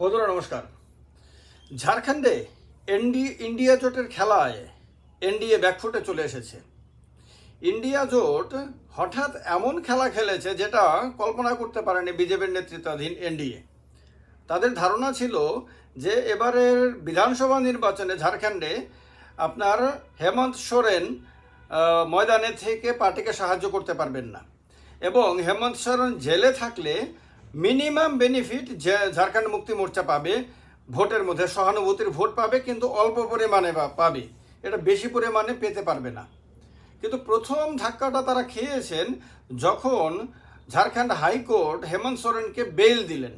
বন্ধুরা, নমস্কার। ঝাড়খণ্ডে এনডি, ইন্ডিয়া জোটের খেলায় এনডিএ ব্যাকফুটে চলে এসেছে। ইন্ডিয়া জোট হঠাৎ এমন খেলা খেলেছে যেটা কল্পনা করতে পারেনি বিজেপির নেতৃত্বাধীন এনডিএ। তাদের ধারণা ছিল যে এবারের বিধানসভা নির্বাচনে ঝাড়খণ্ডে আপনার হেমন্ত সোরেন ময়দানে থেকে পার্টিকে সাহায্য করতে পারবেন না। এবং হেমন্ত সোরেন জেলে থাকলে মিনিমাম বেনিফিট যে ঝাড়খণ্ড মুক্তি মোর্চা পাবে, ভোটের মধ্যে সহানুভূতির ভোট পাবে, কিন্তু অল্প পরিমাণে পাবে। এটা বেশি পরিমাণে পেতে পারবে না। কিন্তু প্রথম ধাক্কাটা তারা খেয়েছেন যখন ঝাড়খণ্ড হাইকোর্ট হেমন্ত সোরেনকে বেল দিলেন।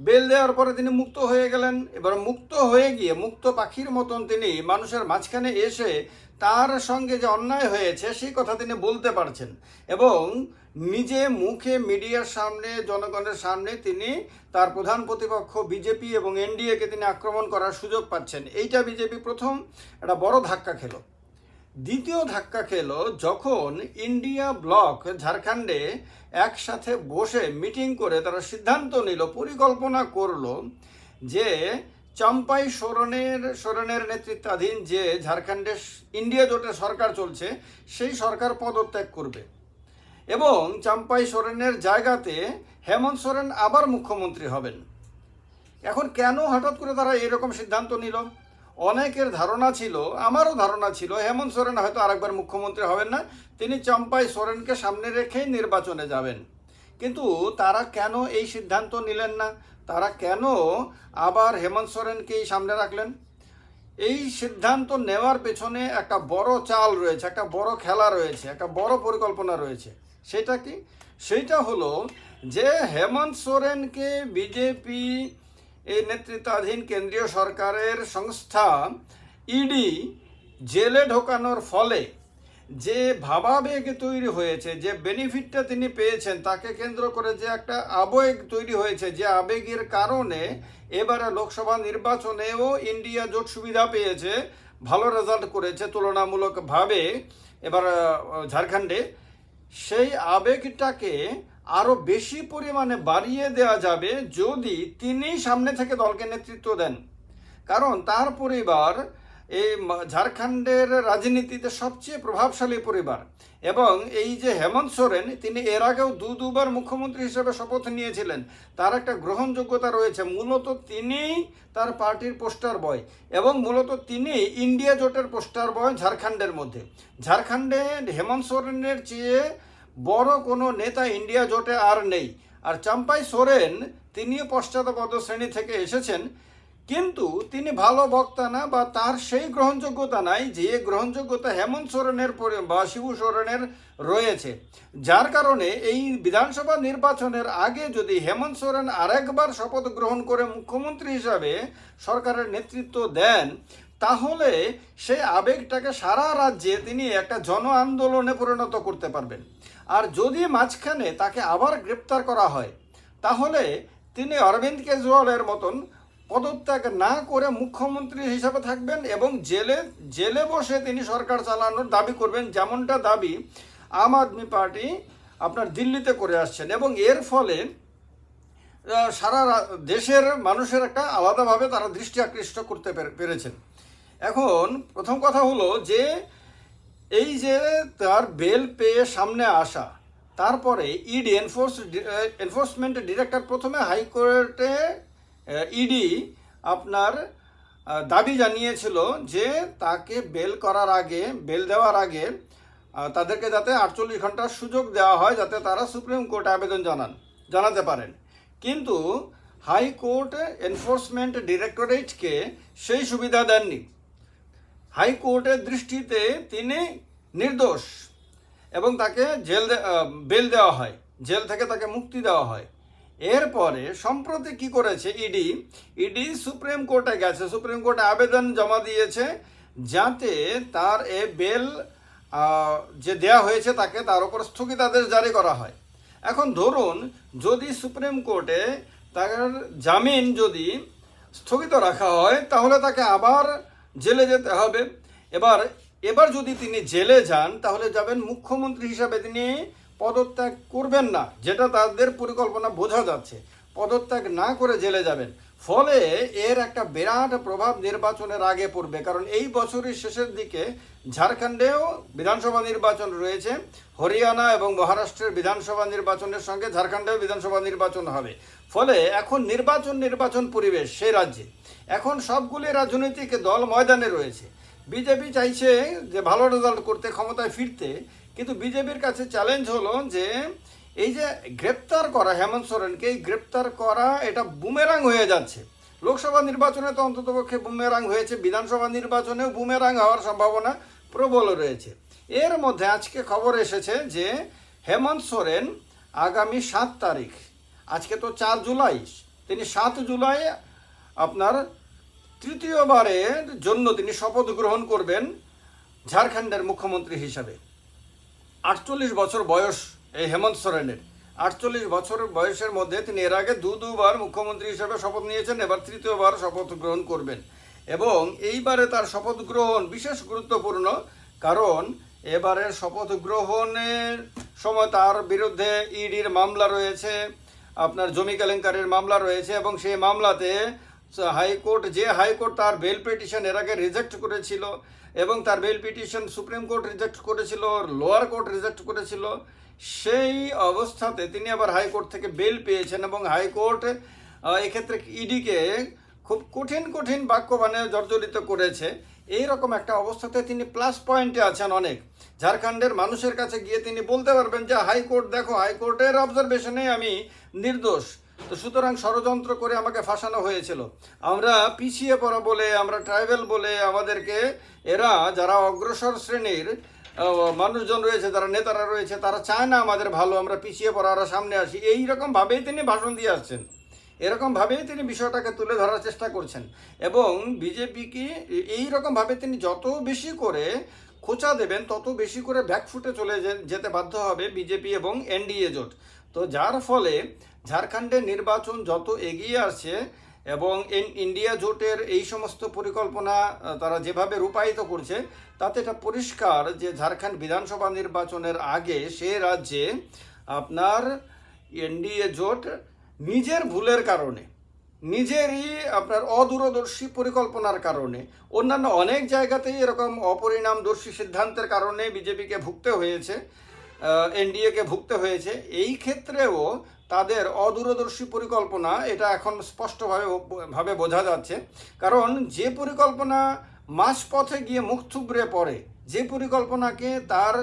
বেল দেওয়ার পরে তিনি মুক্ত হয়ে গেলেন। এবার মুক্ত হয়ে গিয়ে মুক্ত পাখির মতন তিনি মানুষের মাঝখানে এসে তার সঙ্গে যে অন্যায় হয়েছে, সেই কথা তিনি বলতে পারছেন। এবং নিজে মুখে মিডিয়ার সামনে, জনগণের সামনে তিনি তার প্রধান প্রতিপক্ষ বিজেপি এবং এনডিএকে তিনি আক্রমণ করার সুযোগ পাচ্ছেন। এইটা বিজেপি প্রথম একটা বড় ধাক্কা খেলো। দ্বিতীয় ধাক্কা খেলো যখন ইন্ডিয়া ব্লক ঝাড়খণ্ডে একসাথে বসে মিটিং করে তারা সিদ্ধান্ত নিল, পরিকল্পনা করল যে চম্পাই সোরেনের সোরেনের নেতৃত্বাধীন যে ঝাড়খণ্ডে ইন্ডিয়া জোটের সরকার চলছে, সেই সরকার পদত্যাগ করবে। এবং চম্পাই সোরেনের জায়গাতে হেমন্ত সোরেন আবার মুখ্যমন্ত্রী হবেন। এখন কেন হঠাৎ করে তারা এরকম সিদ্ধান্ত নিল? অনেকের ধারণা ছিল, আমারও ধারণা ছিল, হেমন্ত সোরেন হয়তো আরেকবার মুখ্যমন্ত্রী হবেন না, তিনি চম্পাই সোরেনকে সামনে রেখেই নির্বাচনে যাবেন। কিন্তু তারা কেন এই সিদ্ধান্ত নিলেন না? তারা কেন আবার হেমন্ত সোরেনকেই সামনে রাখলেন? এই সিদ্ধান্ত নেওয়ার পেছনে একটা বড় চাল রয়েছে, একটা বড় খেলা রয়েছে, একটা বড় পরিকল্পনা রয়েছে। সেটা কি? সেইটা হলো যে হেমন্ত সোরেনকে বিজেপি এই নেতৃত্বাধীন কেন্দ্রীয় সরকারের সংস্থা ইডি জেলে ঢোকানোর ফলে যে ভাবাবেগ তৈরি হয়েছে, যে বেনিফিটটা তিনি পেয়েছেন, তাকে কেন্দ্র করে যে একটা আবেগ তৈরি হয়েছে, যে আবেগের কারণে এবারে লোকসভা নির্বাচনেও ইন্ডিয়া জোট সুবিধা পেয়েছে, ভালো রেজাল্ট করেছে তুলনামূলকভাবে এবার ঝাড়খণ্ডে। সেই আবেগটাকে আরও বেশি পরিমাণে বাড়িয়ে দেওয়া যাবে যদি তিনি সামনে থেকে দলকে নেতৃত্ব দেন। কারণ তার পরিবার এই ঝাড়খণ্ডের রাজনীতিতে সবচেয়ে প্রভাবশালী পরিবার। এবং এই যে হেমন্ত সোরেন, তিনি এর আগেও দু, দুবার মুখ্যমন্ত্রী হিসেবে শপথ নিয়েছিলেন। তার একটা গ্রহণযোগ্যতা রয়েছে। মূলত তিনি তার পার্টির পোস্টার বয় এবং মূলত তিনি ইন্ডিয়া জোটের পোস্টার বয় ঝাড়খণ্ডের মধ্যে। ঝাড়খণ্ডে হেমন্ত সোরেনের চেয়ে বড় কোনো নেতা ইন্ডিয়া জোটে আর নেই। আর চাম্পাই সোরেন, তিনিও পশ্চাৎপদ শ্রেণি থেকে এসেছেন। কিন্তু তিনি ভালো বক্তা না বা তার সেই গ্রহণযোগ্যতা নাই যে গ্রহণযোগ্যতা হেমন্ত সোরেনের বা শিবু সোরেনের রয়েছে। যার কারণে এই বিধানসভা নির্বাচনের আগে যদি হেমন্ত সোরেন আরেকবার শপথ গ্রহণ করে মুখ্যমন্ত্রী হিসাবে সরকারের নেতৃত্ব দেন, তাহলে সেই আবেগটাকে সারা রাজ্যে তিনি একটা জন আন্দোলনে পরিণত করতে পারবেন। আর যদি মাঝখানে তাকে আবার গ্রেপ্তার করা হয়, তাহলে তিনি অরবিন্দ কেজরিওয়ালের মতন পদত্যাগ না করে মুখ্যমন্ত্রী হিসাবে থাকবেন এবং জেলে জেলে বসে তিনি সরকার চালানোর দাবি করবেন, যেমনটা দাবি আম আদমি পার্টি আপনার দিল্লিতে করে আসছেন। এবং এর ফলে সারা দেশের মানুষের একটা আলাদাভাবে তারা দৃষ্টি আকৃষ্ট করতে পেরে- পেরেছেন। এখন প্রথম কথা হলো যে, এই যে তার বেল পেয়ে সামনে আসা, তারপরে ইডি এনফোর্স, এনফোর্সমেন্ট ডিরেক্টর প্রথমে হাইকোর্টে ইডি আপনার দাবি জানিয়েছিল যে তাকে বেল করার আগে, বেল দেওয়ার আগে তাদেরকে যাতে আটচল্লিশ ঘণ্টার সুযোগ দেওয়া হয় যাতে তারা সুপ্রিম কোর্টে আবেদন জানান, জানাতে পারেন। কিন্তু হাইকোর্ট এনফোর্সমেন্ট ডিরেক্টরেটকে সেই সুবিধা দেননি। হাইকোর্টের দৃষ্টিতে তিনি নির্দোষ এবং তাকে জেল বেল দেওয়া হয়, জেল থেকে তাকে মুক্তি দেওয়া হয়। এরপরে সম্প্রতি কি করেছে ইডি ইডি সুপ্রিম কোর্টে গেছে। সুপ্রিম কোর্টে আবেদন জমা দিয়েছে যাতে তার এ বেল যে দেয়া হয়েছে তাকে তার উপর স্থগিতাদেশ জারি করা হয়। এখন ধরুন যদি সুপ্রিম কোর্টে তার জামিন যদি স্থগিত রাখা হয়, তাহলে তাকে আবার জেলে যেতে হবে। এবার এবার যদি তিনি জেলে যান, তাহলে যাবেন মুখ্যমন্ত্রী হিসাবে তিনি পদত্যাগ করবেন না, যেটা তাদের পরিকল্পনা বোঝা যাচ্ছে। পদত্যাগ না করে জেলে যাবেন। ফলে এর একটা বিরাট প্রভাব নির্বাচনের আগে পড়বে, কারণ এই বছরের শেষের দিকে ঝাড়খণ্ডেও বিধানসভা নির্বাচন রয়েছে, হরিয়ানা এবং মহারাষ্ট্রের বিধানসভা নির্বাচনের সঙ্গে ঝাড়খণ্ডেও বিধানসভা নির্বাচন হবে। ফলে এখন নির্বাচন নির্বাচন পরিবেশ সেই রাজ্যে। এখন সবগুলি রাজনৈতিক দল ময়দানে রয়েছে। বিজেপি চাইছে যে ভালো রেজাল্ট করতে, ক্ষমতায় ফিরতে। কিন্তু বিজেপির কাছে চ্যালেঞ্জ হলো যে, এই যে গ্রেপ্তার করা হেমন্ত সোরেনকে, এই গ্রেপ্তার করা এটা বুমেরাং হয়ে যাচ্ছে। লোকসভা নির্বাচনে তো অন্ততপক্ষে বুমেরাং হয়েছে, বিধানসভা নির্বাচনেও বুমেরাং হওয়ার সম্ভাবনা প্রবল রয়েছে। এর মধ্যে আজকে খবর এসেছে যে, হেমন্ত সোরেন আগামী সাত তারিখ, আজকে তো চার জুলাই, তিনি সাত জুলাই আপনার তৃতীয়বারের জন্য তিনি শপথ গ্রহণ করবেন ঝাড়খণ্ডের মুখ্যমন্ত্রী হিসাবে। আটচল্লিশ বছর বয়স এই হেমন্ত সোরেনের। আটচল্লিশ বছর বয়সের মধ্যে তিনি এর আগে দু দুবার মুখ্যমন্ত্রী হিসেবে শপথ নিয়েছেন, এবার তৃতীয়বার শপথ গ্রহণ করবেন। এবং এইবারে তার শপথ গ্রহণ বিশেষ গুরুত্বপূর্ণ কারণ এবারের শপথ গ্রহণের সময় তার বিরুদ্ধে ইডির মামলা রয়েছে, আপনার জমি কেলেঙ্কারির মামলা রয়েছে এবং সেই মামলাতে হাইকোর্ট যে হাইকোর্ট তার বেল পিটিশন এর আগে রিজেক্ট করেছিল এবং তার bail petition Supreme Court reject করেছিল লোয়ার কোর্ট রিজেক্ট করেছিল, সেই অবস্থাতে তিনি আবার হাইকোর্ট থেকে বেল পেয়েছেন এবং হাইকোর্ট এক্ষেত্রে ইডিকে খুব কঠিন কঠিন বাক্য মানে জর্জরিত করেছে। এই রকম একটা অবস্থাতে তিনি প্লাস পয়েন্টে আছেন অনেক। ঝাড়খণ্ডের মানুষের কাছে গিয়ে তিনি বলতে পারবেন যে হাইকোর্ট দেখো হাইকোর্টের অবজারভেশনে আমি নির্দোষ। তো সুতরাং ষড়যন্ত্র করে আমাকে ফাঁসানো হয়েছিল। আমরা পিছিয়ে পড়া বলে, আমরা ট্রাইবেল বলে আমাদেরকে এরা যারা অগ্রসর শ্রেণির মানুষজন রয়েছে, যারা নেতারা রয়েছে, তারা চায় না আমাদের ভালো, আমরা পিছিয়ে পড়া, আমরা সামনে আসি। এই রকম ভাবেই তিনি ভাষণ দিয়ে আসছেন। এরকমভাবেই তিনি বিষয়টাকে তুলে ধরার চেষ্টা করছেন। এবং বিজেপিকে এই রকমভাবে তিনি যত বেশি করে খোঁচা দেবেন, তত বেশি করে ব্যাকফুটে চলে যেতে বাধ্য হবে বিজেপি এবং এনডিএ জোট। তো যার ফলে ঝাড়খণ্ডের নির্বাচন যত এগিয়ে আসছে এবং ইন্ডিয়া জোটের এই সমস্ত পরিকল্পনা তারা যেভাবে রূপায়িত করছে, তাতে এটা পরিষ্কার যে ঝাড়খণ্ড বিধানসভা নির্বাচনের আগে সে রাজ্যে আপনার এনডিএ জোট নিজের ভুলের কারণে, নিজেরই আপনার অদূরদর্শী পরিকল্পনার কারণে, অন্যান্য অনেক জায়গাতেই এরকম অপরিণামদর্শী সিদ্ধান্তের কারণে বিজেপিকে ভুগতে হয়েছে এনডিএকে ভুগতে হয়েছে, এই ক্ষেত্রেও তাদের অদূরদর্শী পরিকল্পনা এটা এখন স্পষ্টভাবে ভাবে বোঝা যাচ্ছে। কারণ যে পরিকল্পনা মাঝপথে গিয়ে মুখ থুবড়ে পড়ে, যে পরিকল্পনাকে তার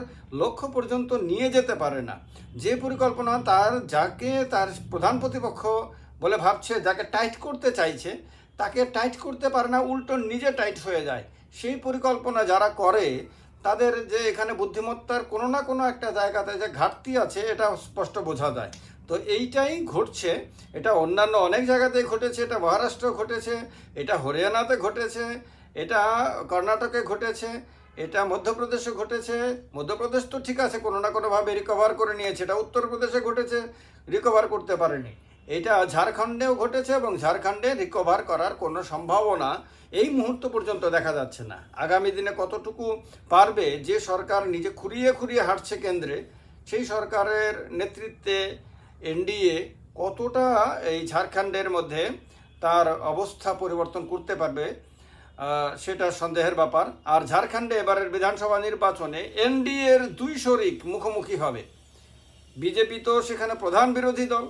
লক্ষ্য পর্যন্ত নিয়ে যেতে পারে না, যে পরিকল্পনা তার যাকে তার প্রধান প্রতিপক্ষ বলে ভাবছে, যাকে টাইট করতে চাইছে, তাকে টাইট করতে পারে না, উল্টো নিজে টাইট হয়ে যায়। সেই পরিকল্পনা যারা করে, তাদের যে এখানে বুদ্ধিমত্তার কোনো না কোনো একটা জায়গাতে যে ঘাটতি আছে, এটা স্পষ্ট বোঝা যায়। তো এইটাই ঘটছে। এটা অন্যান্য অনেক জায়গাতে ঘটেছে, এটা মহারাষ্ট্র ঘটেছে, এটা হরিয়ানাতে ঘটেছে, এটা কর্ণাটকে ঘটেছে, এটা মধ্যপ্রদেশে ঘটেছে। মধ্যপ্রদেশ তো ঠিক আছে, কোনো না কোনোভাবে রিকভার করে নিয়েছে, এটা উত্তরপ্রদেশে ঘটেছে রিকভার করতে পারেনি। এটা ঝাড়খণ্ডেও ঘটেছে এবং ঝাড়খণ্ডে রিকভার করার কোনো সম্ভাবনা এই মুহূর্ত পর্যন্ত দেখা যাচ্ছে না। আগামী দিনে কতটুকু পারবে, যে সরকার নিজে খুঁড়িয়ে খুঁড়িয়ে হাঁটছে কেন্দ্রে, সেই সরকারের নেতৃত্বে এনডিএ কতটা এই ঝাড়খণ্ডের মধ্যে তার অবস্থা পরিবর্তন করতে পারবে সেটা সন্দেহের ব্যাপার। আর ঝাড়খণ্ডে এবারের বিধানসভা নির্বাচনে এনডিএর দুই শরিক মুখোমুখি হবে। বিজেপি তো সেখানে প্রধান বিরোধী দল।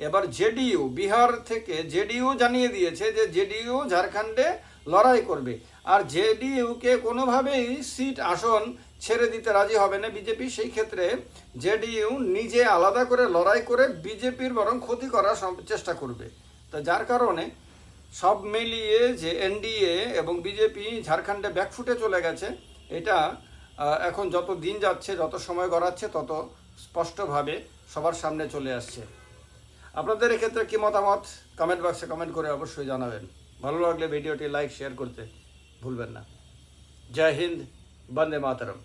এবার জেডিইউ, বিহার থেকে জেডিইউ জানিয়ে দিয়েছে যে জেডিইউ ঝাড়খণ্ডে লড়াই করবে। আর জেডিইউকে কোনোভাবেই সিট আসন ছেড়ে দিতে রাজি হবে না বিজেপি, সেই ক্ষেত্রে জেডিইউ নিজে আলাদা করে লড়াই করে বিজেপির বরং ক্ষতি করার চেষ্টা করবে। তা যার কারণে সব মিলিয়ে যে এনডিএ এবং বিজেপি ঝাড়খণ্ডে ব্যাকফুটে চলে গেছে, এটা এখন যত দিন যাচ্ছে, যত সময় গড়াচ্ছে, তত স্পষ্টভাবে সবার সামনে চলে আসছে। আপনাদের এক্ষেত্রে কি মতামত? কমেন্ট বক্সে কমেন্ট করে অবশ্যই জানাবেন। ভালো লাগলে ভিডিওটি লাইক, শেয়ার করতে ভুলবেন না। জয় হিন্দ, বন্দে মাতরম।